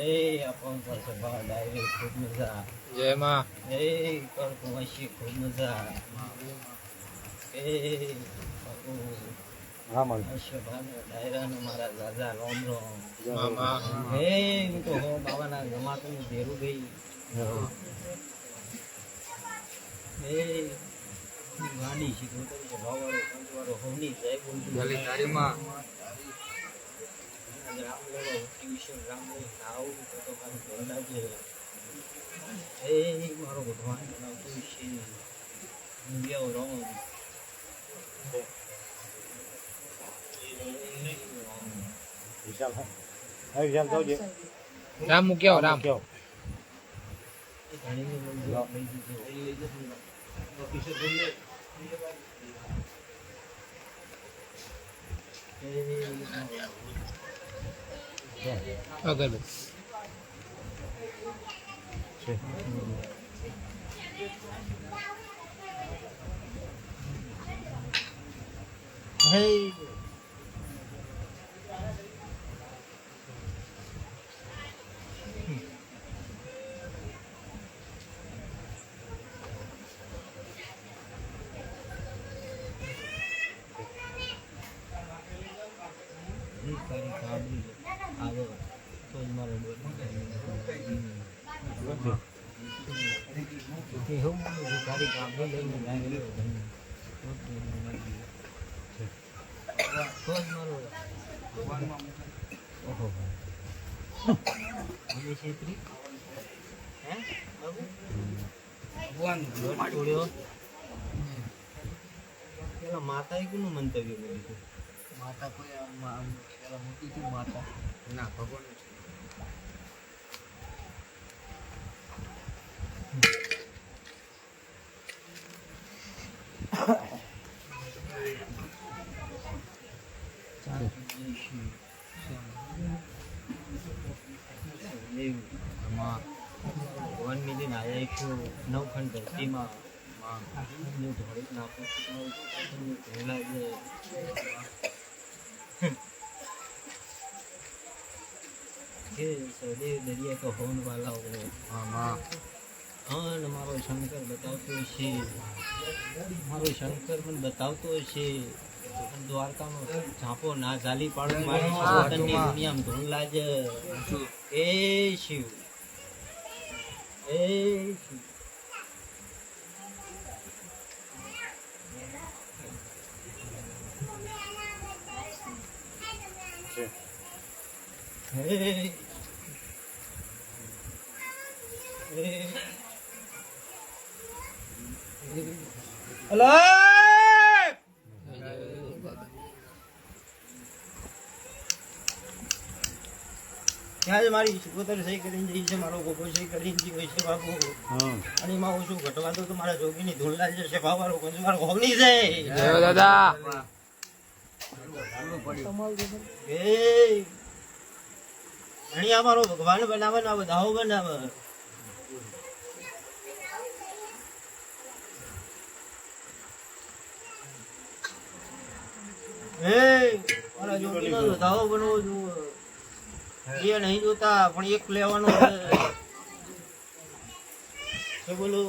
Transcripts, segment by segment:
એ આપણ પાસે બહાર ડાયરી ખૂબ મજા જય માં એ કર કુંવાસી ખૂબ મજા એ હા માન અશ્વભાને ડાયરાને મારા દાદા રોમ રોમ મામા. હે હું તો હો બાબાના ગમાતું ભેરું ગઈ એ ગાડી શીખવું તો ભાવવાળો પંચવાળો હોની સાહેબ ભલી તારી માં રામ લેવો ટ્યુશન રામ લઈ આવું તો તો મારું ઘરડા છે એ મારો ભગવાન બનાવતું છે હું ગયો રોમ વિશાલ હા હા વિશાલ જોજે Yeah, 嘿 માતાએ કોનું મંતવ્ય હતું માતા કોઈ મોટી માતા. ના ભગવાન વન મિલિયન આયા એકસો નવ ખંડ ધરતીમાં નું ધોળીક નાખું છું જે કે સૌદે દરિયા તો હોન વાલા હો મામા અને મારો શંકર બતાવતો છે મારો શંકર પણ બતાવતો છે દ્વારકામાં દ્વારકાનો ઝાંપો ના ઝાલી પાડો મારી દુનિયામાં ધૂન લાજ. એ શિવ એ શિવ છે હે ત્યાં મારી સિકોતર સહી કરીને જઈ છે મારો ગોગો સહી કરીને જીવે છે બાપુ. અને એમાં હું શું ઘટવા તો મારા જોગીની ધૂળ જશે ભાવવાળો કંજવાળો હોગની છે જય. દાદા. એ અહીંયા ભગવાન બનાવે ના બધાઓ બનાવે. એ મારા જોગીનો બધાઓ બનવો જોઈએ એ નહીં જોતા પણ એક લેવાનો છે. બોલું?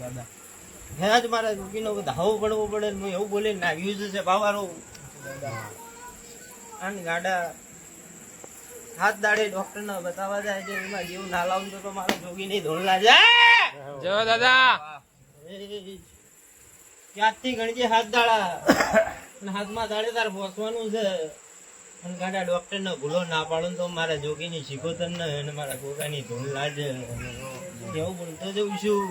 દાદા હે જ મારા જોગીનો ધાવો પડવો પડે હું એવું બોલે નાખ્યું છે બાવારો. અને ગાડા હાથ દાડે ડોક્ટર ને બતાવવા જાય છે એમાં જેવું ના લાવું તો મારો જોગી નહીં ધોળલા જાય જો. દાદા ક્યાંથી ગણજે હાથ દાડા? હાથમાં દાડે તાર ભોસવાનું છે. અને ડોક્ટર ને ભૂલો ના પાડો તો મારા જોગીની શીખોતર ને અને મારા ગોગાની ધૂળ લાજ એવું બોલતો જઉં છું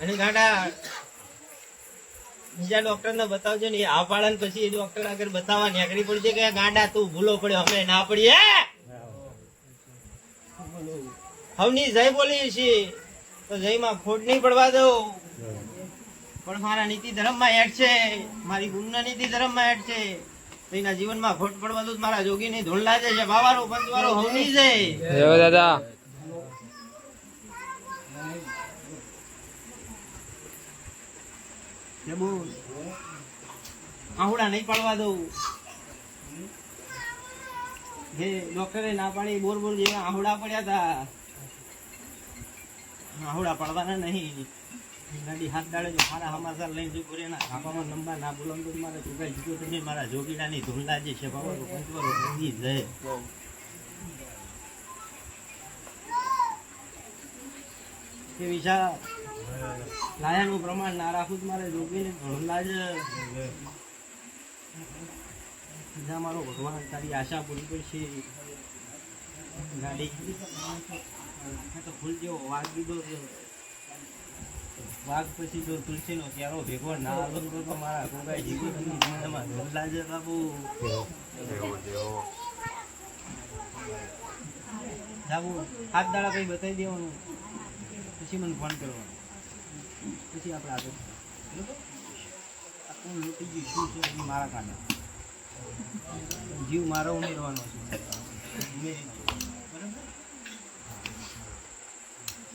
અને ગાડા બીજા ડોક્ટર ને બતાવજો ને આ પાડે ને પછી એ ડોક્ટર આગળ બતાવવા નીકળી પડશે કે ગાંડા તું ભૂલો પડ્યો, અમે ના પડીએ હવની જય બોલીએ છે તો જય માં ખોટ નહીં પડવા દઉં પણ મારા નીતિ ધર્મમાં એડ છે, મારી ગુણના નીતિ ધર્મમાં એડ છે. તો એના જીવનમાં ખોટ પડવા દઉં તો મારા જોગીની ધૂળ લાગે છે. બાવારો પંચવારો હવની છે. જય દાદા. ને આહુડા નહીં પાડવા દઉં. હે ડોક્ટરે ના પાડી બોર બોર જેવા આહુડા પડ્યા હતા આહુડા પડવાના નહીં. ગાડી હાથ દાડે જો મારા સમાચાર લઈને જો કરે ના. ખાવામાં નંબર ના બોલો તો મારે ચૂકાઈ જીતો તમે મારા જોગીડાની ધૂળના જે છે બાબા પંચવારો બંધી જાય કે વિશા, લાયાનું પ્રમાણ ના રાખું તો મારે જોગીને ધૂળના જ બીજા મારો ભગવાન તારી આશા પૂરી કરશે. ગાડી. તો ફૂલ જેવો વાઘ દીધો વાઘ પછી જો તુલસીનો ક્યારો ભેગો ના આવ્યો તો તો મારા જીવો જીવી એમાં ઢોલા જે બાબુ. જાવું હાથ દાડા કઈ બતાવી દેવાનું? પછી મને ફોન કરવાનો. પછી આપણે આગળ આખું લૂટી ગયું? શું છે? મારા કાને. જીવ મારો ઉમેરવાનો છે. ઉમેરી.